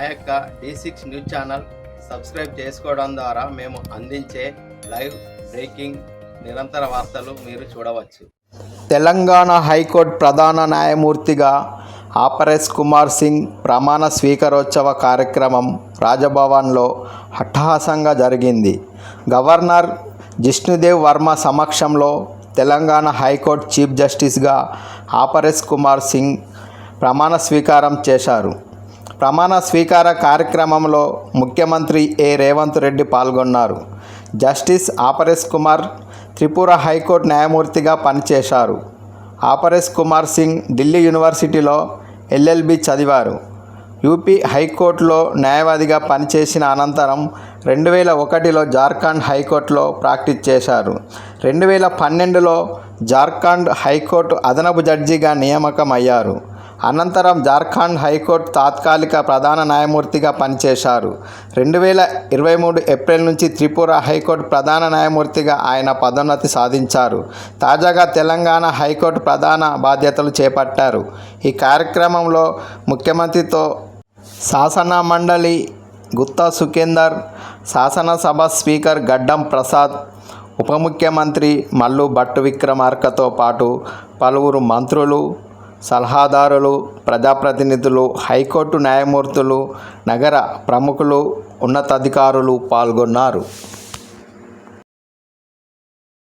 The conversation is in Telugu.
మా యొక్క D six news channel subscribe చేసుకోవడం ద్వారా మేము అందించే లైవ్ బ్రేకింగ్ నిరంతర వార్తలు మీరు చూడవచ్చు. తెలంగాణ హైకోర్టు ప్రధాన న్యాయమూర్తిగా ఆపరేస్ కుమార్ సింగ్ ప్రమాణ స్వీకారోత్సవ కార్యక్రమం రాజభవన్లో హట్టహాసంగా జరిగింది. గవర్నర్ జిష్ణుదేవ్ వర్మ సమక్షంలో తెలంగాణ హైకోర్టు చీఫ్ జస్టిస్గా ఆపరేస్ కుమార్ సింగ్ ప్రమాణ స్వీకారం చేశారు. ప్రమాణ స్వీకార కార్యక్రమంలో ముఖ్యమంత్రి ఏ. రేవంత్ రెడ్డి పాల్గొన్నారు. Justice Aparesh Kumar Tripura high court న్యాయమూర్తిగా పనిచేశారు. ఆపరేస్ కుమార్ సింగ్ ఢిల్లీ యూనివర్సిటీలో ఎల్ఎల్బి చదివారు. యూపీ హైకోర్టులో న్యాయవాదిగా పనిచేసిన అనంతరం రెండు వేల ఒకటిలో జార్ఖండ్ హైకోర్టులో ప్రాక్టీస్ చేశారు. రెండు వేల పన్నెండులో జార్ఖండ్ హైకోర్టు అదనపు జడ్జిగా నియామకం అయ్యారు అనంతరం జార్ఖండ్ హైకోర్టు తాత్కాలిక ప్రధాన న్యాయమూర్తిగా పనిచేశారు. రెండు వేల ఇరవై మూడు ఏప్రిల్ నుంచి త్రిపుర హైకోర్టు ప్రధాన న్యాయమూర్తిగా ఆయన పదోన్నతి సాధించారు. తాజాగా తెలంగాణ హైకోర్టు ప్రధాన బాధ్యతలు చేపట్టారు. ఈ కార్యక్రమంలో ముఖ్యమంత్రితో శాసన మండలి గుత్తా సుఖేందర్ శాసనసభ స్పీకర్ గడ్డం ప్రసాద్ ఉప ముఖ్యమంత్రి మల్లు భట్టు విక్రమార్కతో పాటు పలువురు మంత్రులు సలహాదారులు ప్రజాప్రతినిధులు హైకోర్టు న్యాయమూర్తులు నగర ప్రముఖులు ఉన్నతాధికారులు పాల్గొన్నారు.